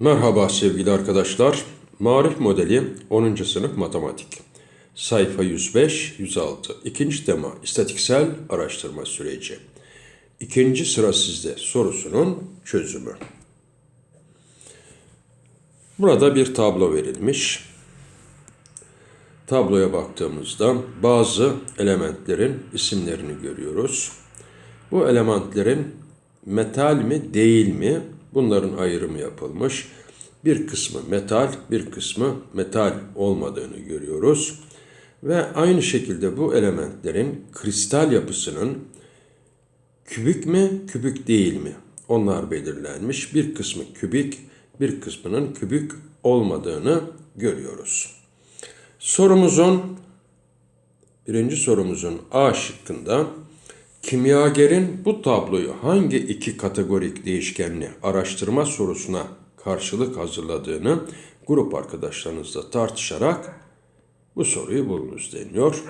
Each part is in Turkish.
Merhaba sevgili arkadaşlar. Marif modeli 10. sınıf matematik. Sayfa 105-106. İkinci tema istatiksel araştırma süreci. İkinci sıra sizde sorusunun çözümü. Burada bir tablo verilmiş. Tabloya baktığımızda bazı elementlerin isimlerini görüyoruz. Bu elementlerin metal mi değil mi bunların ayrımı yapılmış. Bir kısmı metal, bir kısmı metal olmadığını görüyoruz. Ve aynı şekilde bu elementlerin kristal yapısının kübik mi, kübik değil mi? Onlar belirlenmiş. Bir kısmı kübik, bir kısmının kübik olmadığını görüyoruz. Sorumuzun birinci sorumuzun A şıkkında kimyagerin bu tabloyu hangi iki kategorik değişkenli araştırma sorusuna karşılık hazırladığını grup arkadaşlarınızla tartışarak bu soruyu bulunuz deniyor.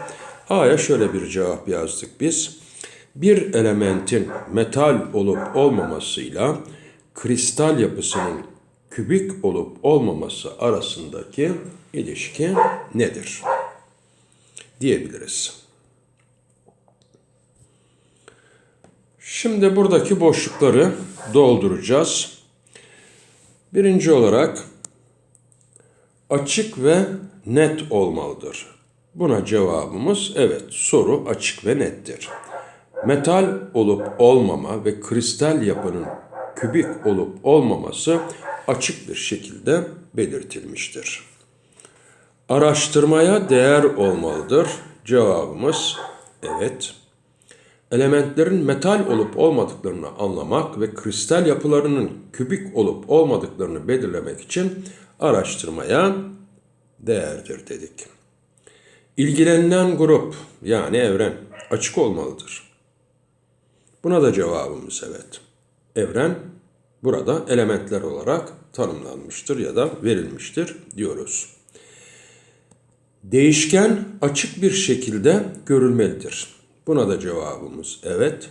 A'ya şöyle bir cevap yazdık biz. Bir elementin metal olup olmamasıyla kristal yapısının kübik olup olmaması arasındaki ilişki nedir? diyebiliriz. Şimdi buradaki boşlukları dolduracağız. Birinci olarak açık ve net olmalıdır. Buna cevabımız evet. Soru açık ve nettir. Metal olup olmama ve kristal yapının kübik olup olmaması açık bir şekilde belirtilmiştir. Araştırmaya değer olmalıdır. Cevabımız evet. Elementlerin metal olup olmadıklarını anlamak ve kristal yapılarının kübik olup olmadıklarını belirlemek için araştırmaya değerdir dedik. İlgilenilen grup yani evren açık olmalıdır. Buna da cevabımız evet. Evren burada elementler olarak tanımlanmıştır ya da verilmiştir diyoruz. Değişken açık bir şekilde görülmelidir. Buna da cevabımız evet.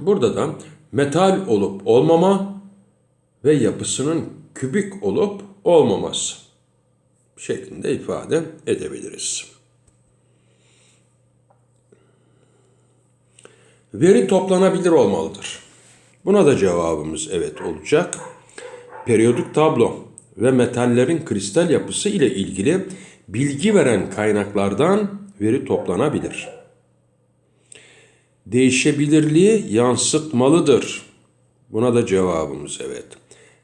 Burada da metal olup olmama ve yapısının kübik olup olmaması şeklinde ifade edebiliriz. Veri toplanabilir olmalıdır. Buna da cevabımız evet olacak. Periyodik tablo ve metallerin kristal yapısı ile ilgili bilgi veren kaynaklardan veri toplanabilir. Değişebilirliği yansıtmalıdır. Buna da cevabımız evet.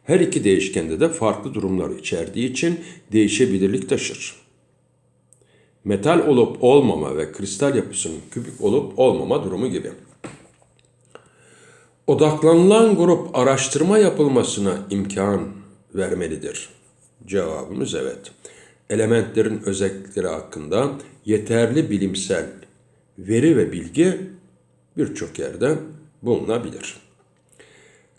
Her iki değişkende de farklı durumlar içerdiği için değişebilirlik taşır. Metal olup olmama ve kristal yapısının kübik olup olmama durumu gibi. Odaklanılan grup araştırma yapılmasına imkan vermelidir. Cevabımız evet. Elementlerin özellikleri hakkında yeterli bilimsel veri ve bilgi birçok yerde bulunabilir.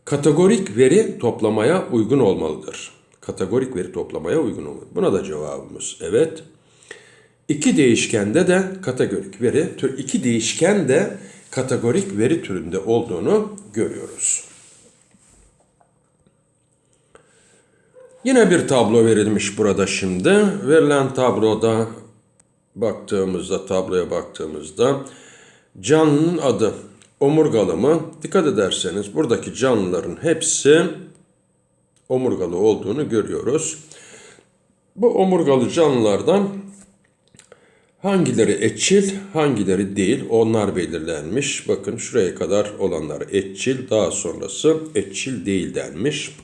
Kategorik veri toplamaya uygun olmalıdır. Kategorik veri toplamaya uygun olmalı. Buna da cevabımız evet. İki değişkende de kategorik veri, iki değişken de kategorik veri türünde olduğunu görüyoruz. Yine bir tablo verilmiş burada şimdi. Verilen tabloda baktığımızda, tabloya baktığımızda canlının adı omurgalı mı? Dikkat ederseniz buradaki canlıların hepsi omurgalı olduğunu görüyoruz. Bu omurgalı canlılardan hangileri etçil, hangileri değil onlar belirlenmiş. Bakın şuraya kadar olanlar etçil, daha sonrası etçil değil denmiş.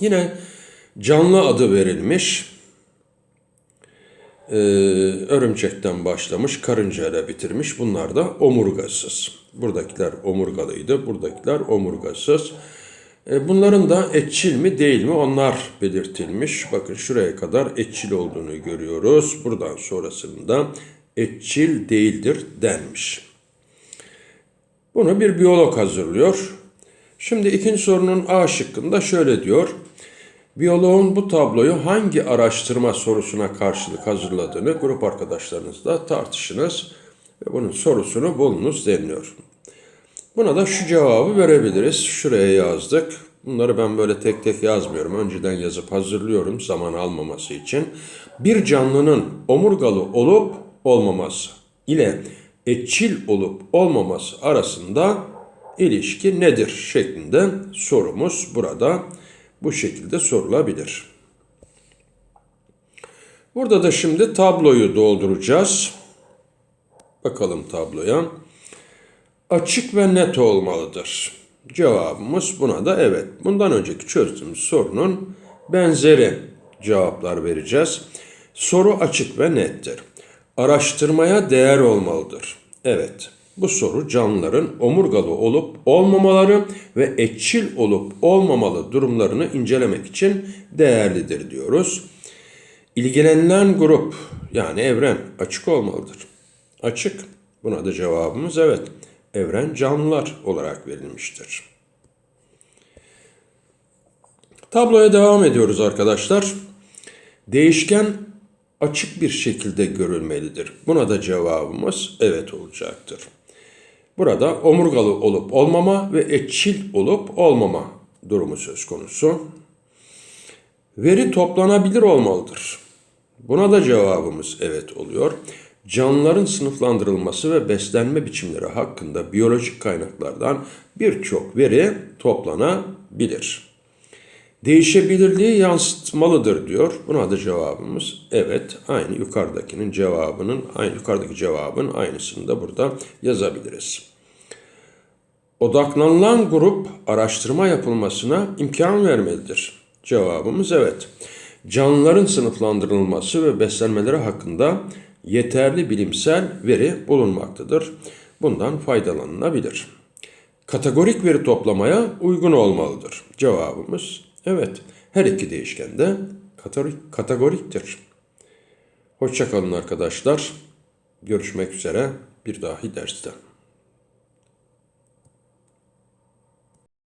Yine canlı adı verilmiş. Ee, örümcekten başlamış, karıncayla bitirmiş. Bunlar da omurgasız. Buradakiler omurgalıydı, buradakiler omurgasız. Ee, bunların da etçil mi değil mi onlar belirtilmiş. Bakın şuraya kadar etçil olduğunu görüyoruz. Buradan sonrasında etçil değildir denmiş. Bunu bir biyolog hazırlıyor. Şimdi ikinci sorunun A şıkkında şöyle diyor. Biyoloğun bu tabloyu hangi araştırma sorusuna karşılık hazırladığını grup arkadaşlarınızla tartışınız ve bunun sorusunu bulunuz deniliyor. Buna da şu cevabı verebiliriz. Şuraya yazdık. Bunları ben böyle tek tek yazmıyorum. Önceden yazıp hazırlıyorum zaman almaması için. Bir canlının omurgalı olup olmaması ile etçil olup olmaması arasında ilişki nedir şeklinde sorumuz burada bu şekilde sorulabilir. Burada da şimdi tabloyu dolduracağız. Bakalım tabloya. Açık ve net olmalıdır. Cevabımız buna da evet. Bundan önceki çözdüğümüz sorunun benzeri cevaplar vereceğiz. Soru açık ve nettir. Araştırmaya değer olmalıdır. Evet. Bu soru canlıların omurgalı olup olmamaları ve etçil olup olmamalı durumlarını incelemek için değerlidir diyoruz. İlgilenilen grup yani evren açık olmalıdır. Açık. Buna da cevabımız evet. Evren canlılar olarak verilmiştir. Tabloya devam ediyoruz arkadaşlar. Değişken açık bir şekilde görülmelidir. Buna da cevabımız evet olacaktır. Burada omurgalı olup olmama ve etçil olup olmama durumu söz konusu. Veri toplanabilir olmalıdır. Buna da cevabımız evet oluyor. Canlıların sınıflandırılması ve beslenme biçimleri hakkında biyolojik kaynaklardan birçok veri toplanabilir. Değişebilirliği yansıtmalıdır diyor. Buna da cevabımız evet. Aynı yukarıdakinin cevabının, aynı yukarıdaki cevabın aynısını da burada yazabiliriz. Odaklanılan grup araştırma yapılmasına imkan vermelidir. Cevabımız evet. Canlıların sınıflandırılması ve beslenmeleri hakkında yeterli bilimsel veri bulunmaktadır. Bundan faydalanılabilir. Kategorik veri toplamaya uygun olmalıdır. Cevabımız evet. Her iki değişken de kategoriktir. Hoşçakalın arkadaşlar. Görüşmek üzere bir dahi derste.